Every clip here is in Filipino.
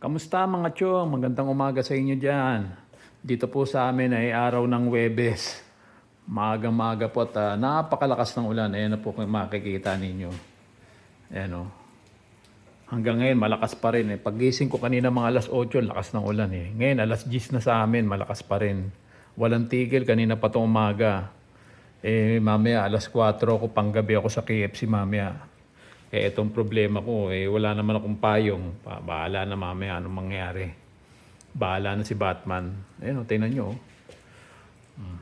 Kamusta mga chong? Magandang umaga sa inyo dyan. Dito po sa amin ay araw ng Webes. Maaga-maga po at ah, napakalakas ng ulan. Ayan na po kung makikita ninyo. Ayan o. Hanggang ngayon malakas pa rin eh. Pagising ko kanina mga alas 8, lakas ng ulan eh. Ngayon alas 10 na sa amin, malakas pa rin. Walang tigil kanina pa itong umaga. Eh mamaya alas 4 ako panggabi ako sa KFC mamaya. Eh itong problema ko eh wala naman akong payong. Pa bahala na mamaya anong mangyari. Bahala na si Batman. Ayun o, tingnan nyo. oh. Hmm.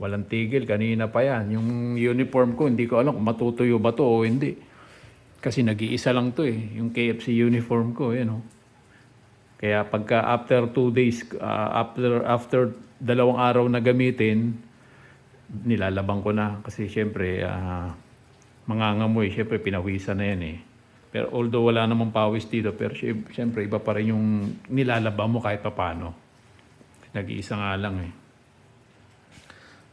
Walang tigil, kanina pa yan. Yung uniform ko, hindi ko alam kung matutuyo ba to o hindi. Kasi nag-iisa lang to eh, yung KFC uniform ko, yan oh. Kaya pagka after two days, ah, after after dalawang araw na gamitin, nilalabang ko na kasi syempre uh, mangangamoy, syempre pinawisan na yan eh. Pero although wala namang pawis dito, pero syempre iba pa rin yung nilalabang mo kahit papano. Nag-iisa nga lang eh.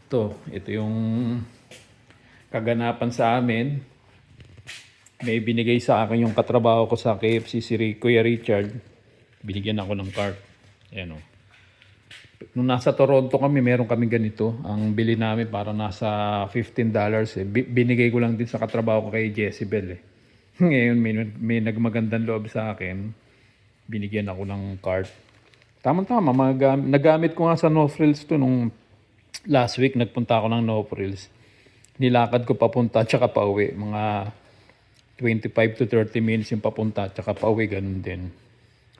Ito, ito yung kaganapan sa amin may binigay sa akin yung katrabaho ko sa KFC si Kuya Richard. Binigyan ako ng card. Ayan o. Nung nasa Toronto kami, meron kami ganito. Ang bili namin para nasa $15. Eh. Bi- Binigay ko lang din sa katrabaho ko kay Jezebel. Eh. Ngayon may, may nagmagandang loob sa akin. Binigyan ako ng card. Tama-tama, magam- nagamit ko nga sa No Frills to nung last week. Nagpunta ako ng No Frills. Nilakad ko papunta at saka pauwi. Mga 25 to 30 minutes yung papunta at saka pauwi, ganun din.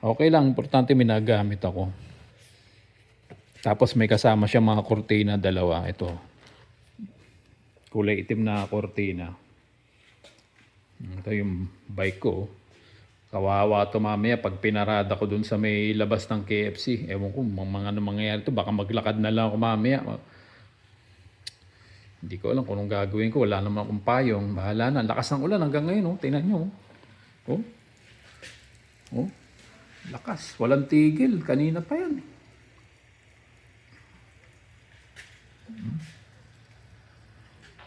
Okay lang, importante may nagamit ako. Tapos may kasama siya mga kortina, dalawa. Ito. Kulay itim na kortina. Ito yung bike ko. Kawawa to mamaya pag pinarada ko dun sa may labas ng KFC. Ewan ko, mga, ano mangyayari to. Baka maglakad na lang ako mamaya. Hindi ko alam kung anong gagawin ko. Wala naman akong payong. Bahala na. Lakas ng ulan hanggang ngayon. Oh. Tingnan nyo. Oh. Oh. oh. Lakas. Walang tigil. Kanina pa yan.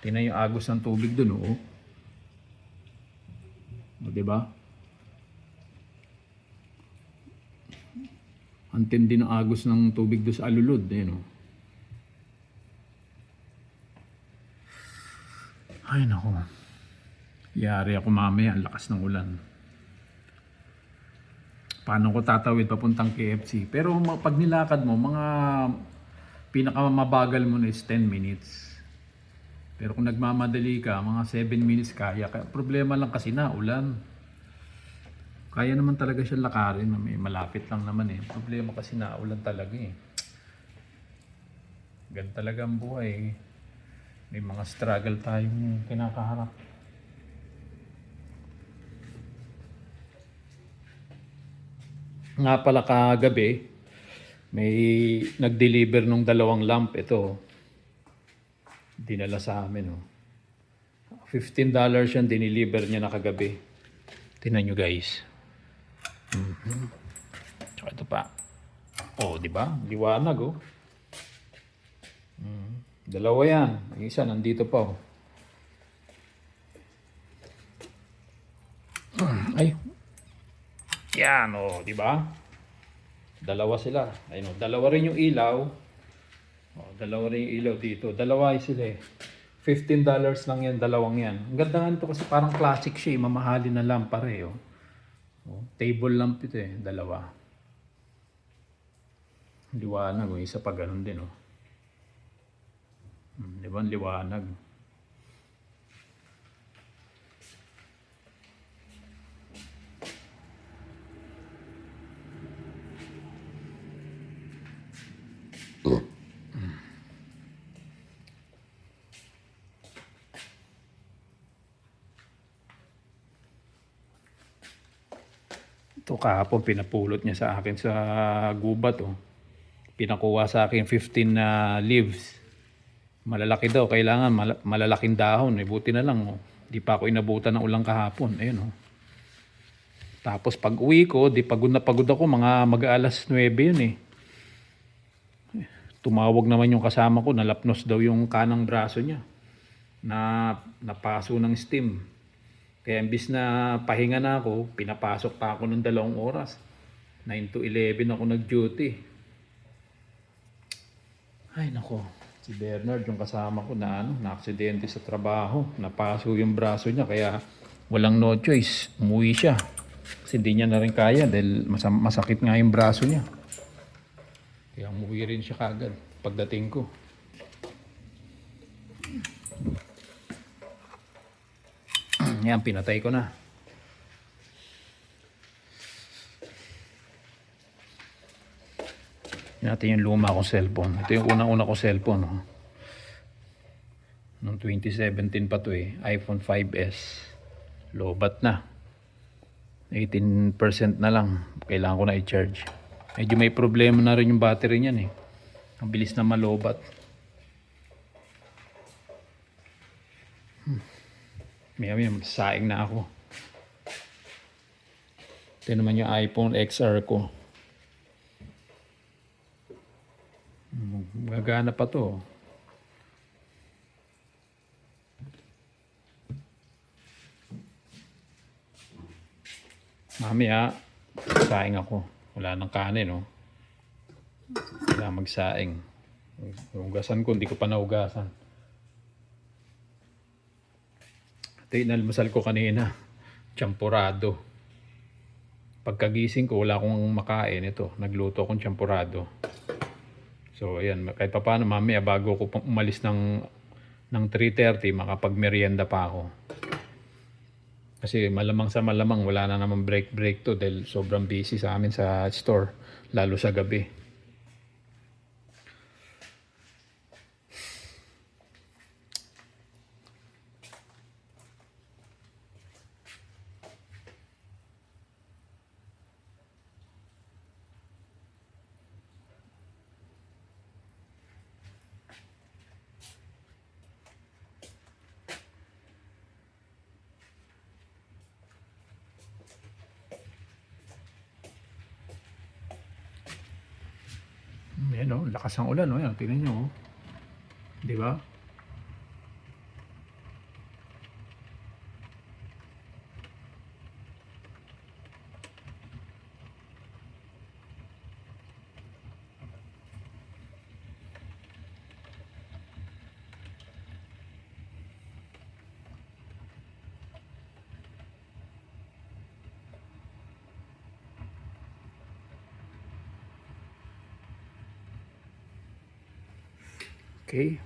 Tingnan yung agos ng tubig dun. Oh. O, diba? Ang tindi ng agos ng tubig doon sa alulod. Ayan, oh. Ay, nako. Yari ako mamaya, ang lakas ng ulan. Paano ko tatawid papuntang KFC? Pero pag nilakad mo, mga pinakamabagal mo na is 10 minutes. Pero kung nagmamadali ka, mga 7 minutes kaya. Kaya problema lang kasi na, ulan. Kaya naman talaga siya lakarin, may malapit lang naman eh. Problema kasi na, ulan talaga eh. Gan talaga ang buhay eh. May mga struggle tayong kinakaharap. Nga pala kagabi, may nag-deliver nung dalawang lamp ito. Dinala sa amin. Oh. $15 yan, dineliver niya na kagabi. Tingnan nyo guys. Mhm. Tsaka ito pa. Oh, di ba? Liwanag oh. Mm. Dalawa yan. Isa nandito pa oh. Ay. Yan oh, di ba? Dalawa sila. Ayun dalawa rin yung ilaw. Oh, dalawa rin yung ilaw dito. Dalawa sila eh. $15 lang yan, dalawang yan. Ang ganda nga nito kasi parang classic siya eh. Mamahalin na lamp pare oh. oh. Table lamp ito eh, dalawa. Liwanag oh, isa pa ganun din oh. Hmm, di ba? Liwanag. Ito kahapon pinapulot niya sa akin sa gubat oh. Pinakuha sa akin 15 na leaves. Malalaki daw, kailangan mal- malalaking dahon. Eh, buti na lang, oh. Di pa ako inabutan ng ulang kahapon. Ayun, oh. Tapos pag uwi ko, di pagod na pagod ako, mga mag-alas 9 yun eh. Tumawag naman yung kasama ko, nalapnos daw yung kanang braso niya. Na napaso ng steam. Kaya imbis na pahinga na ako, pinapasok pa ako ng dalawang oras. 9 to 11 ako nag-duty. Ay nako, si Bernard yung kasama ko na ano, na-aksidente sa trabaho. Napaso yung braso niya kaya walang no choice. Umuwi siya. Kasi hindi niya na rin kaya dahil masam- masakit nga yung braso niya. Kaya umuwi rin siya kagad pagdating ko. Yan, pinatay ko na. Natin yung luma kong cellphone. Ito yung unang-una kong cellphone. Oh. Noong 2017 pa to eh. iPhone 5S. Lobat na. 18% na lang. Kailangan ko na i-charge. Medyo may problema na rin yung battery niyan eh. Ang bilis na malobat. Maya maya magsaing na ako. Ito naman yung iPhone XR ko. Gagana pa to. Mamaya, saing ako. Wala nang kanin, no? Wala magsaing. Hugasan ko, hindi ko pa naugasan. Ito yung inalmusal ko kanina. Champurado. Pagkagising ko, wala akong makain. Ito, nagluto akong champurado. So, ayan. Kahit pa paano, mamaya bago ko umalis ng, ng 3.30, makapagmerienda pa ako. Kasi malamang sa malamang, wala na naman break-break to dahil sobrang busy sa amin sa store. Lalo sa gabi. Ayan o, lakas ang ulan o. Ayan, tingnan nyo o. Di ba? Okay.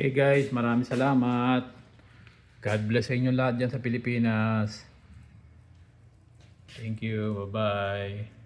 Okay guys, maraming salamat. God bless sa inyo lahat dyan sa Pilipinas. Thank you. Bye-bye.